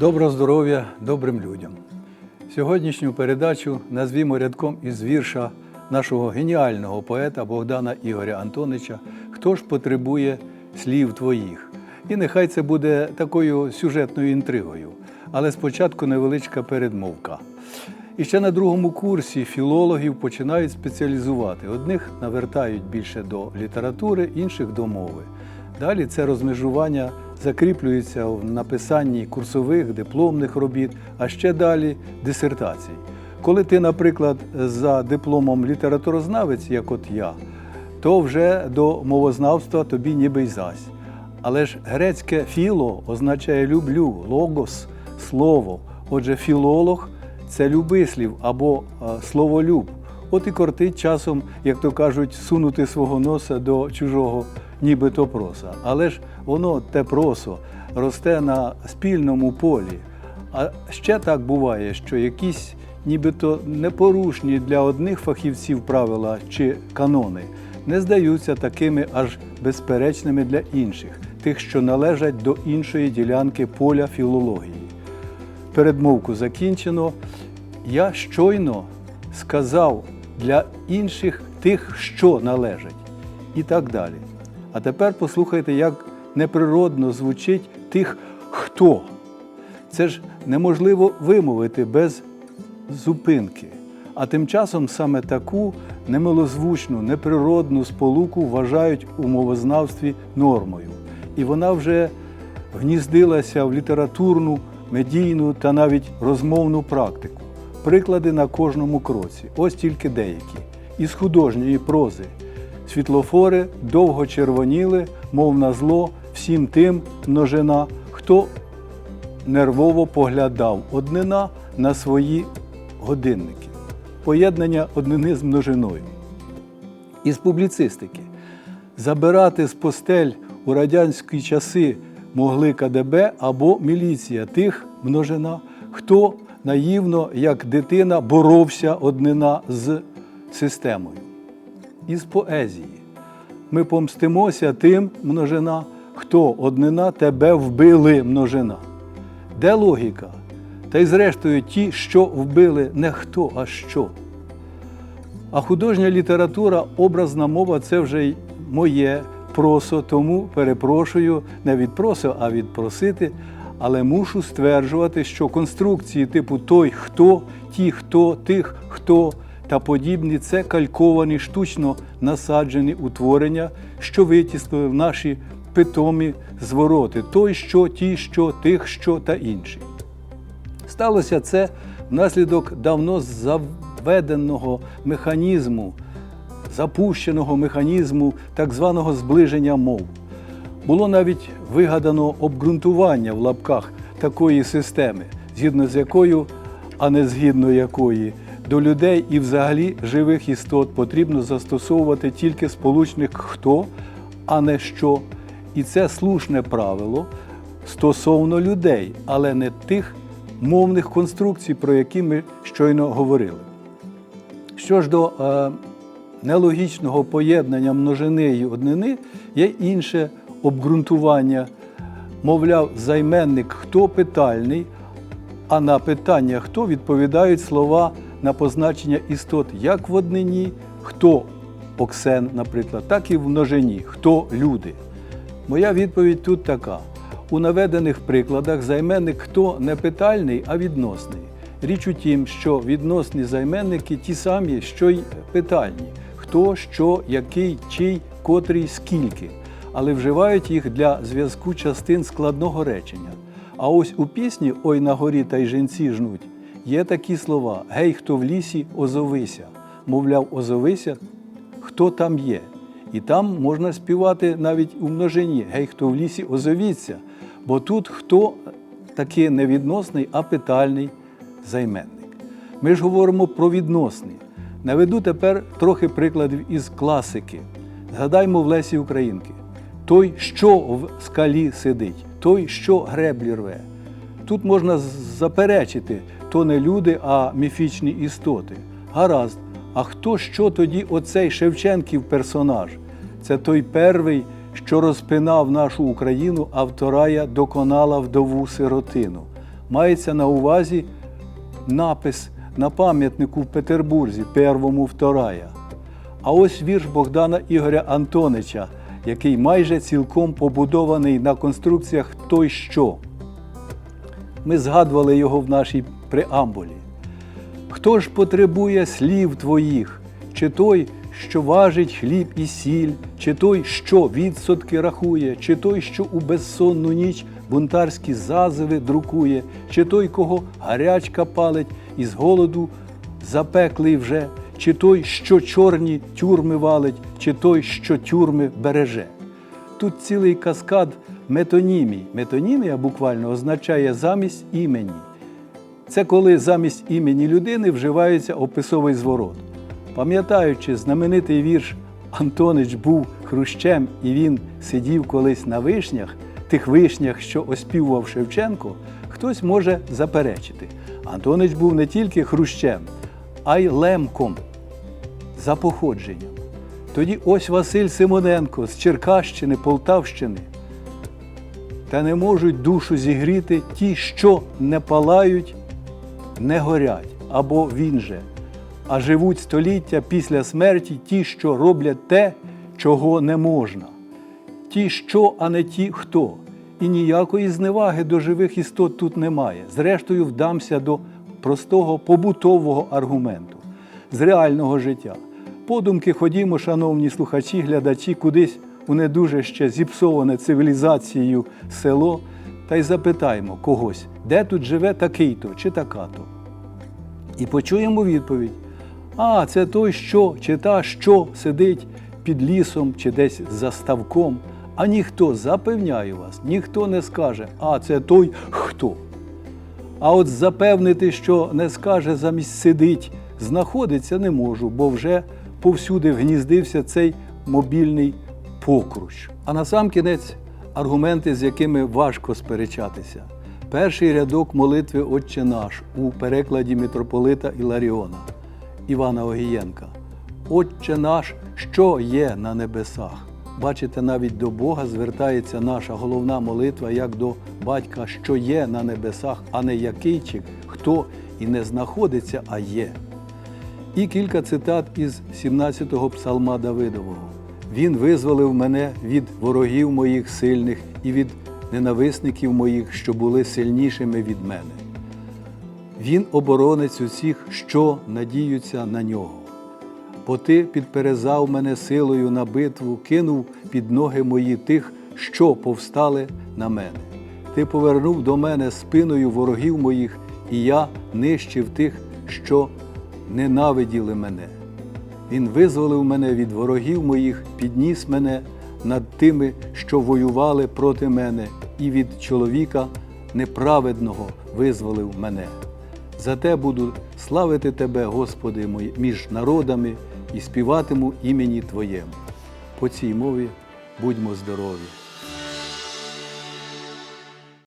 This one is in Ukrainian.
Доброго здоров'я добрим людям. Сьогоднішню передачу назвімо рядком із вірша нашого геніального поета Богдана Ігоря Антонича Хто ж потребує слів твоїх? І нехай це буде такою сюжетною інтригою. Але спочатку невеличка передмовка. І ще на другому курсі філологів починають спеціалізувати. Одних навертають більше до літератури, інших до мови. Далі це розмежування закріплюється в написанні курсових, дипломних робіт, а ще далі дисертацій. Коли ти, наприклад, за дипломом літературознавець, як от я, то вже до мовознавства тобі ніби й зась. Але ж грецьке філо означає люблю, логос слово. Отже, філолог це любислів або е, словолюб. От і кортить часом, як то кажуть, сунути свого носа до чужого нібито проса. Але ж воно те просо росте на спільному полі. А ще так буває, що якісь нібито непорушні для одних фахівців правила чи канони не здаються такими аж безперечними для інших, тих, що належать до іншої ділянки поля філології. Передмовку закінчено. Я щойно сказав для інших тих, що належать, і так далі. А тепер послухайте, як неприродно звучить тих, хто. Це ж неможливо вимовити без зупинки. А тим часом саме таку немилозвучну, неприродну сполуку вважають у мовознавстві нормою. І вона вже гніздилася в літературну, медійну та навіть розмовну практику. Приклади на кожному кроці. Ось тільки деякі. Із художньої прози. Світлофори довго червоніли, мов на зло, всім тим множина, хто нервово поглядав однина на свої годинники. Поєднання однини з множиною. Із публіцистики. Забирати з постель у радянські часи могли КДБ або міліція тих множина, хто наївно, як дитина, боровся однина з системою. Із поезії. Ми помстимося тим множина, хто однина тебе вбили множина. Де логіка? Та й зрештою ті, що вбили не хто, а що. А художня література, образна мова це вже й моє просо, тому перепрошую не від просо, а від просити. Але мушу стверджувати, що конструкції типу той, хто, ті, хто, тих, хто та подібні це кальковані, штучно насаджені утворення, що витіснили в наші питомі звороти той, що, ті, що, тих, що та інші. Сталося це внаслідок давно заведеного механізму, запущеного механізму так званого зближення мов. Було навіть вигадано обґрунтування в лапках такої системи, згідно з якою, а не згідно якої, до людей і взагалі живих істот потрібно застосовувати тільки сполучник хто, а не що. І це слушне правило стосовно людей, але не тих мовних конструкцій, про які ми щойно говорили. Що ж до е, нелогічного поєднання множини й однини, є інше обґрунтування. Мовляв, займенник хто питальний, а на питання хто відповідають слова на позначення істот як в однині, хто оксен, наприклад, так і в множині, хто люди. Моя відповідь тут така. У наведених прикладах займенник хто не питальний, а відносний. Річ у тім, що відносні займенники ті самі, що й питальні хто, що, який, чий, котрий, скільки, але вживають їх для зв'язку частин складного речення. А ось у пісні Ой на горі та й жінці жнуть є такі слова Гей, хто в лісі, озовися. Мовляв, озовися, хто там є. І там можна співати навіть у множині Гей, хто в лісі, озовіться. Бо тут хто таки не відносний, а питальний займенник. Ми ж говоримо про відносний. Наведу тепер трохи прикладів із класики. Згадаймо в Лесі Українки. Той, що в скалі сидить, той, що греблі рве. Тут можна заперечити, то не люди, а міфічні істоти. Гаразд, а хто що тоді оцей Шевченків персонаж? Це той первий, що розпинав нашу Україну, а вторая доконала вдову сиротину. мається на увазі напис на пам'ятнику в Петербурзі, первому вторая. А ось вірш Богдана Ігоря Антонича, який майже цілком побудований на конструкціях той що. Ми згадували його в нашій преамбулі. Хто ж потребує слів твоїх, чи той, що важить хліб і сіль, чи той, що відсотки рахує, чи той, що у безсонну ніч бунтарські зазиви друкує, чи той, кого гарячка палить і з голоду запеклий вже, чи той, що чорні тюрми валить, чи той, що тюрми береже. Тут цілий каскад метонімій. Метонімія буквально означає замість імені. Це коли замість імені людини вживається описовий зворот. Пам'ятаючи знаменитий вірш Антонич був хрущем, і він сидів колись на вишнях, тих вишнях, що оспівував Шевченко, хтось може заперечити. Антонич був не тільки хрущем, а й лемком за походженням. Тоді ось Василь Симоненко з Черкащини, Полтавщини. Та не можуть душу зігріти ті, що не палають, не горять, або він же, а живуть століття після смерті ті, що роблять те, чого не можна. Ті, що, а не ті, хто. І ніякої зневаги до живих істот тут немає. Зрештою, вдамся до простого побутового аргументу з реального життя. Подумки ходімо, шановні слухачі, глядачі, кудись у не дуже ще зіпсоване цивілізацією село, та й запитаємо когось, де тут живе такий-то чи така-то. І почуємо відповідь: А, це той, що чи та, що сидить під лісом чи десь за ставком. А ніхто, запевняю вас, ніхто не скаже, а це той хто. А от запевнити, що не скаже замість сидить, знаходиться не можу, бо вже повсюди вгніздився цей мобільний покруч. А насамкінець аргументи, з якими важко сперечатися. Перший рядок молитви Отче наш у перекладі митрополита Іларіона Івана Огієнка. Отче наш, що є на небесах. Бачите, навіть до Бога звертається наша головна молитва як до батька, що є на небесах, а не якийчик, хто і не знаходиться, а є. І кілька цитат із 17-го псалма Давидового. Він визволив мене від ворогів моїх сильних і від ненависників моїх, що були сильнішими від мене. Він оборонець усіх, що надіються на нього. Бо ти підперезав мене силою на битву, кинув під ноги мої тих, що повстали на мене. Ти повернув до мене спиною ворогів моїх, і я нищив тих, що ненавиділи мене. Він визволив мене від ворогів моїх, підніс мене над тими, що воювали проти мене, і від чоловіка неправедного визволив мене. Зате буду славити Тебе, Господи, між народами і співатиму імені Твоєму. По цій мові будьмо здорові!